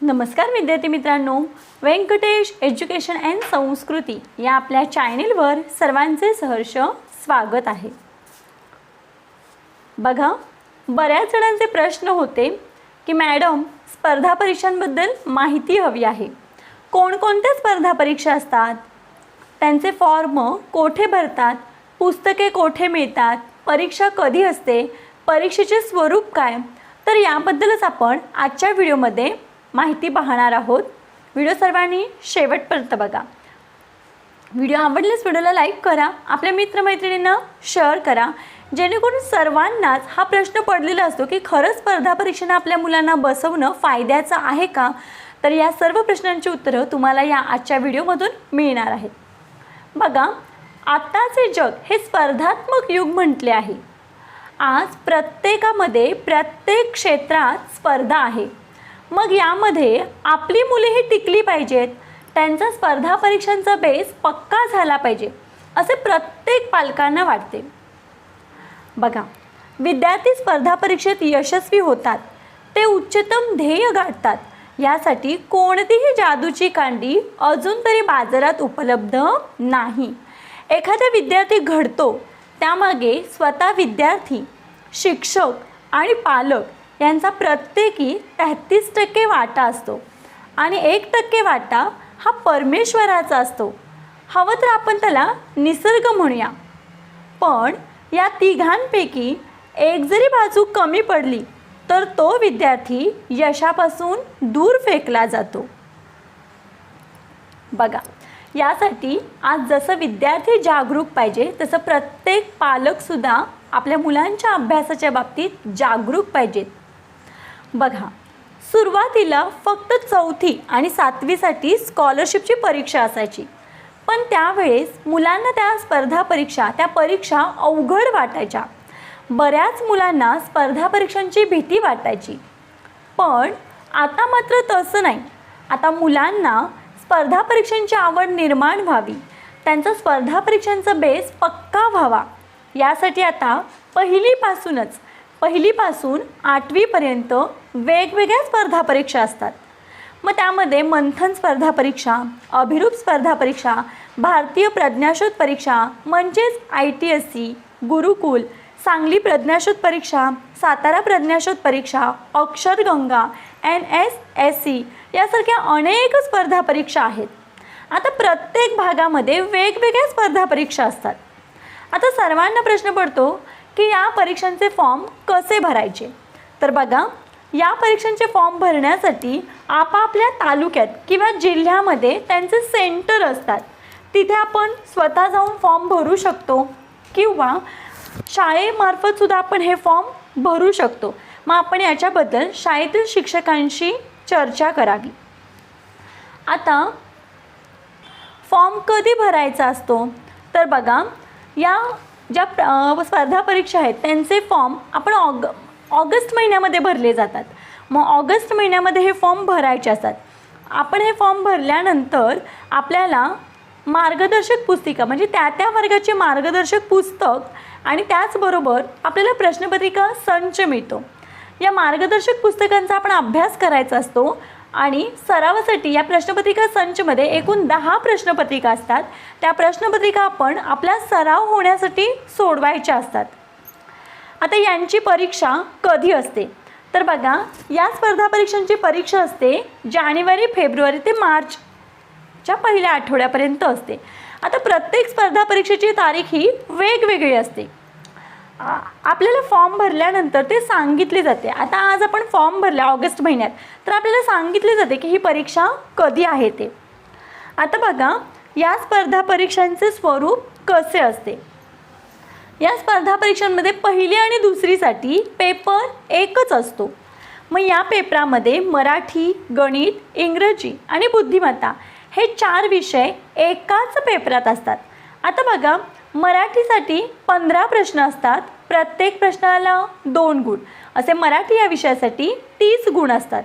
नमस्कार विद्यार्थी मित्रांनो. व्यंकटेश एज्युकेशन अँड संस्कृती या आपल्या चॅनेलवर सर्वांचे सहर्ष स्वागत आहे. बघा बऱ्याच जणांचे प्रश्न होते की मॅडम स्पर्धा परीक्षांबद्दल माहिती हवी आहे. कोणकोणत्या स्पर्धा परीक्षा असतात? त्यांचे फॉर्म कोठे भरतात? पुस्तके कोठे मिळतात? परीक्षा कधी असते? परीक्षेचे स्वरूप काय? तर याबद्दलच आपण आजच्या व्हिडिओमध्ये माहिती पाहणार आहोत. व्हिडिओ सर्वांनी शेवटपर्यंत बघा. व्हिडिओ आवडल्यास व्हिडिओला लाईक करा आपल्या मित्रमैत्रिणींना शेअर करा. जेणेकरून सर्वांनाच हा प्रश्न पडलेला असतो की खरंच स्पर्धा परीक्षेनं आपल्या मुलांना बसवणं फायद्याचं आहे का? तर या सर्व प्रश्नांची उत्तरं तुम्हाला या आजच्या व्हिडिओमधून मिळणार आहेत. बघा आत्ताचे जग हे स्पर्धात्मक युग म्हटले आहे. आज प्रत्येकामध्ये प्रत्येक क्षेत्रात स्पर्धा आहे. मग यामध्ये आपली मुले ही टिकली पाहिजेत. त्यांचा स्पर्धा परीक्षांचा बेस पक्का झाला पाहिजे असे प्रत्येक पालकांना वाटते. बघा विद्यार्थी स्पर्धा परीक्षेत यशस्वी होतात ते उच्चतम ध्येय गाठतात यासाठी कोणतीही जादूची कांडी अजून तरी बाजारात उपलब्ध नाही. एखादा विद्यार्थी घडतो त्यामागे स्वतः विद्यार्थी शिक्षक आणि पालक यांचा प्रत्येकी तेहतीस टक्के वाटा असतो. आणि एक टक्के वाटा हा परमेश्वराचा असतो. हवं तर आपण त्याला निसर्ग म्हणूया. पण या तिघांपैकी एक जरी बाजू कमी पडली तर तो विद्यार्थी यशापासून दूर फेकला जातो. बघा यासाठी आज जसं विद्यार्थी जागरूक पाहिजे तसं प्रत्येक पालकसुद्धा आपल्या मुलांच्या अभ्यासाच्या बाबतीत जागरूक पाहिजेत. बघा सुरुवातीला फक्त चौथी आणि सातवीसाठी स्कॉलरशिपची परीक्षा असायची. पण त्यावेळेस मुलांना त्या स्पर्धा परीक्षा त्या परीक्षा अवघड वाटायच्या. बऱ्याच मुलांना स्पर्धा परीक्षांची भीती वाटायची. पण आता मात्र तसं नाही. आता मुलांना स्पर्धा परीक्षांची आवड निर्माण व्हावी. त्यांचा स्पर्धा परीक्षांचा बेस पक्का व्हावा. यासाठी आता पहिलीपासूनच पहिलीपासून आठवीपर्यंत वेगवेगळ्या स्पर्धा परीक्षा असतात. मग त्यामध्ये मंथन स्पर्धा परीक्षा अभिरूप स्पर्धा परीक्षा भारतीय प्रज्ञाशोध परीक्षा म्हणजेच I T S C Gurukul Sangli प्रज्ञाशोध परीक्षा सातारा प्रज्ञाशोध परीक्षा Aksharganga N S S C यासारख्या अनेक स्पर्धा परीक्षा आहेत. आता प्रत्येक भागामध्ये वेगवेगळ्या स्पर्धा परीक्षा असतात. आता सर्वांना प्रश्न पडतो की या परीक्षांचे फॉर्म कसे भरायचे? तर बघा या परीक्षांचे फॉर्म भरण्यासाठी आपापल्या तालुक्यात किंवा जिल्ह्यामध्ये त्यांचे सेंटर असतात. तिथे आपण स्वतः जाऊन फॉर्म भरू शकतो किंवा शाळेमार्फतसुद्धा आपण हे फॉर्म भरू शकतो. मग आपण याच्याबद्दल शाळेतील शिक्षकांशी चर्चा करावी. आता फॉर्म कधी भरायचा असतो? तर बघा या ज्या स्पर्धा परीक्षा आहेत त्यांचे फॉर्म आपण ऑग ऑगस्ट महिन्यामध्ये भरले जातात. मग ऑगस्ट महिन्यामध्ये हे फॉर्म भरायचे असतात. आपण हे फॉर्म भरल्यानंतर आपल्याला मार्गदर्शक पुस्तिका म्हणजे त्या त्या वर्गाचे मार्गदर्शक पुस्तक आणि त्याचबरोबर आपल्याला प्रश्नपत्रिका संच मिळतो. या मार्गदर्शक पुस्तकांचा आपण अभ्यास करायचा असतो. आणि सरावासाठी या प्रश्नपत्रिका संचमध्ये एकूण दहा प्रश्नपत्रिका असतात. त्या प्रश्नपत्रिका आपण आपला सराव होण्यासाठी सोडवायच्या असतात. आता यांची परीक्षा कधी असते? तर बघा या स्पर्धा परीक्षांची परीक्षा असते जानेवारी फेब्रुवारी ते मार्चच्या पहिल्या आठवड्यापर्यंत असते. आता प्रत्येक स्पर्धा परीक्षेची तारीख ही वेगवेगळी असते. आपल्याला फॉर्म भरल्यानंतर ते सांगितले जाते. आता आज आपण फॉर्म भरला ऑगस्ट महिन्यात तर आपल्याला सांगितले जाते की ही परीक्षा कधी आहे ते. आता बघा या स्पर्धा परीक्षांचे स्वरूप कसे असते? या स्पर्धा परीक्षांमध्ये पहिली आणि दुसरीसाठी पेपर एकच असतो. मग या पेपरामध्ये मराठी गणित इंग्रजी आणि बुद्धिमत्ता हे चार विषय एकाच पेपरात असतात. आता बघा मराठीसाठी पंधरा प्रश्न असतात. प्रत्येक प्रश्नाला दोन गुण. असे मराठी या विषयासाठी तीस गुण असतात.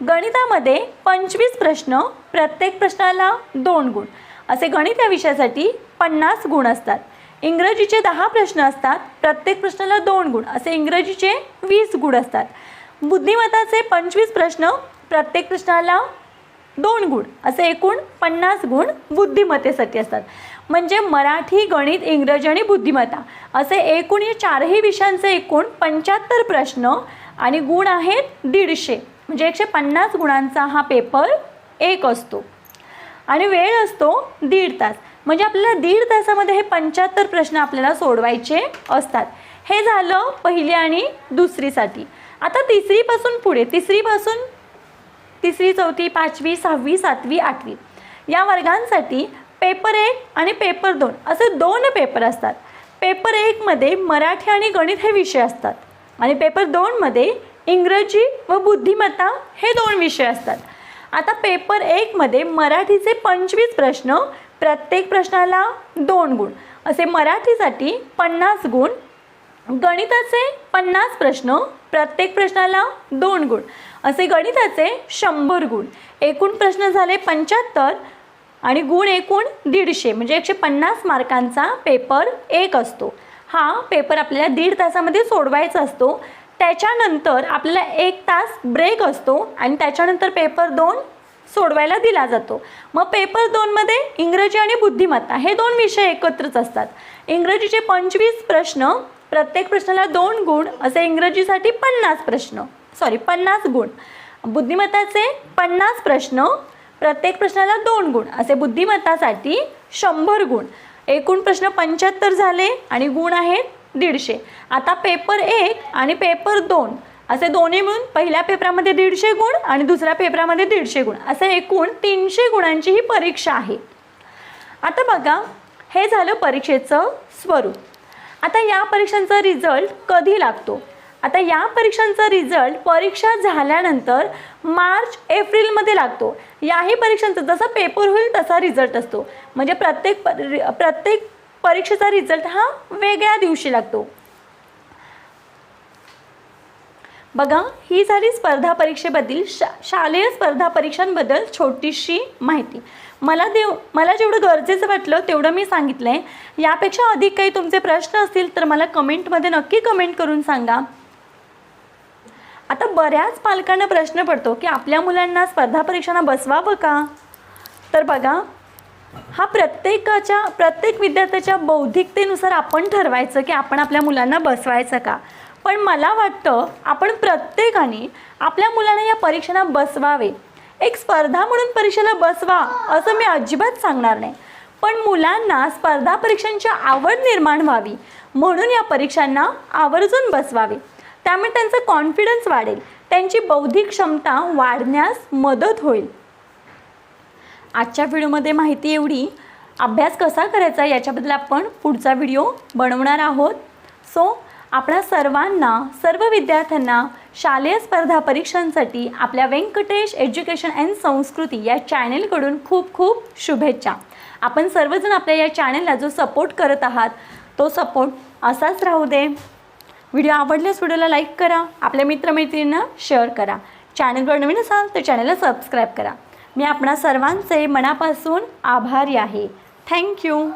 गणितामध्ये पंचवीस प्रश्न प्रत्येक प्रश्नाला दोन गुण. असे गणित या विषयासाठी पन्नास गुण असतात. इंग्रजीचे दहा प्रश्न असतात प्रत्येक प्रश्नाला दोन गुण. असे इंग्रजीचे वीस गुण असतात. बुद्धिमत्ताचे पंचवीस प्रश्न प्रत्येक प्रश्नाला दोन गुण. असे एकूण पन्नास गुण बुद्धिमत्तेसाठी असतात. म्हणजे मराठी गणित इंग्रजी आणि बुद्धिमत्ता असे एकूण या चारही विषयांचे एकूण पंच्याहत्तर प्रश्न आणि गुण आहेत दीडशे. म्हणजे एकशे पन्नास गुणांचा हा पेपर एक असतो. आणि वेळ असतो दीड तास. म्हणजे आपल्याला दीड तासामध्ये हे पंच्याहत्तर प्रश्न आपल्याला सोडवायचे असतात. हे झालं पहिली आणि दुसरीसाठी. आता तिसरीपासून पुढे. तिसरीपासून तिसरी चौथी पाचवी सहावी सातवी आठवी या वर्गांसाठी पेपर एक आणि पेपर दोन असे दोन पेपर असतात. पेपर एकमध्ये मराठी आणि गणित हे विषय असतात आणि पेपर दोनमध्ये इंग्रजी व बुद्धिमत्ता हे दोन विषय असतात. आता पेपर एकमध्ये मराठीचे पंचवीस प्रश्न प्रत्येक प्रश्नाला दोन गुण. असे मराठीसाठी पन्नास गुण गणिताचे पन्नास प्रश्न प्रत्येक प्रश्नाला दोन गुण. असे गणिताचे शंभर गुण. एकूण प्रश्न झाले पंच्याहत्तर आणि गुण एकूण दीडशे म्हणजे एकशे पन्नास मार्कांचा पेपर एक असतो. हा पेपर आपल्याला दीड तासामध्ये सोडवायचा असतो. त्याच्यानंतर आपल्याला एक तास ब्रेक असतो आणि त्याच्यानंतर पेपर दोन सोडवायला दिला जातो. मग पेपर दोनमध्ये इंग्रजी आणि बुद्धिमत्ता हे दोन विषय एकत्रच असतात. इंग्रजीचे पंचवीस प्रश्न प्रत्येक प्रश्नाला दोन गुण असे इंग्रजीसाठी पन्नास प्रश्न सॉरी पन्नास गुण. बुद्धिमत्ताचे पन्नास प्रश्न प्रत्येक प्रश्नाला दोन गुण. असे बुद्धिमत्तासाठी शंभर गुण. एकूण प्रश्न पंच्याहत्तर झाले आणि गुण आहेत दीडशे. आता पेपर एक आणि पेपर दोन. असे दोन्ही मिळून पहिल्या पेपरामध्ये दीडशे गुण आणि दुसऱ्या पेपरामध्ये दीडशे गुण. असे एकूण तीनशे गुणांची ही परीक्षा आहे. आता बघा हे झालं परीक्षेचं स्वरूप. आता या परीक्षांचा रिझल्ट कधी लागतो? आता या परीक्षांचा रिझल्ट परीक्षा झाल्यानंतर मार्च एप्रिलमध्ये लागतो. याही परीक्षांचा जसा पेपर होईल तसा रिझल्ट असतो. म्हणजे प्रत्येक प्रत्येक परीक्षेचा रिझल्ट हा वेगळ्या दिवशी लागतो. बघा ही झाली स्पर्धा परीक्षेबद्दल शा शालेय स्पर्धा परीक्षांबद्दल छोटीशी माहिती. मला देव मला जेवढं गरजेचं वाटलं तेवढं मी सांगितलं आहे यापेक्षा अधिक काही तुमचे प्रश्न असतील तर मला कमेंटमध्ये नक्की कमेंट करून सांगा. आता बऱ्याच पालकांना प्रश्न पडतो की आपल्या मुलांना स्पर्धा परीक्षांना बसवावं का? तर बघा हा प्रत्येकाच्या प्रत्येक विद्यार्थ्याच्या बौद्धिकतेनुसार आपण ठरवायचं की आपण आपल्या मुलांना बसवायचं का? पण मला वाटतं आपण प्रत्येकाने आपल्या मुलांना या परीक्षांना बसवावे. एक स्पर्धा म्हणून परीक्षेला बसवा असं मी अजिबात सांगणार नाही. पण मुलांना स्पर्धा परीक्षांची आवड निर्माण व्हावी म्हणून या परीक्षांना आवर्जून बसवावे. त्यामुळे त्यांचा कॉन्फिडन्स वाढेल. त्यांची बौद्धिक क्षमता वाढण्यास मदत होईल. आजच्या व्हिडिओमध्ये माहिती एवढी अभ्यास कसा करायचा याच्याबद्दल आपण पुढचा व्हिडिओ बनवणार आहोत. सो आपल्या सर्वांना सर्व विद्यार्थ्यांना शालेय स्पर्धा परीक्षांसाठी आपल्या व्यंकटेश एज्युकेशन अँड संस्कृती या चॅनेलकडून खूप खूप शुभेच्छा. आपण सर्वजण आपल्या या चॅनेलला जो सपोर्ट करत आहात तो सपोर्ट असाच राहू दे. व्हिडिओ आवडल्यास व्हिडिओला लाईक करा आपल्या मित्रमैत्रिणींना शेअर करा. चॅनलवर नवीन असाल तर चॅनलला सबस्क्राईब करा. मी आपणा सर्वांचे मनापासून आभारी आहे. थँक्यू.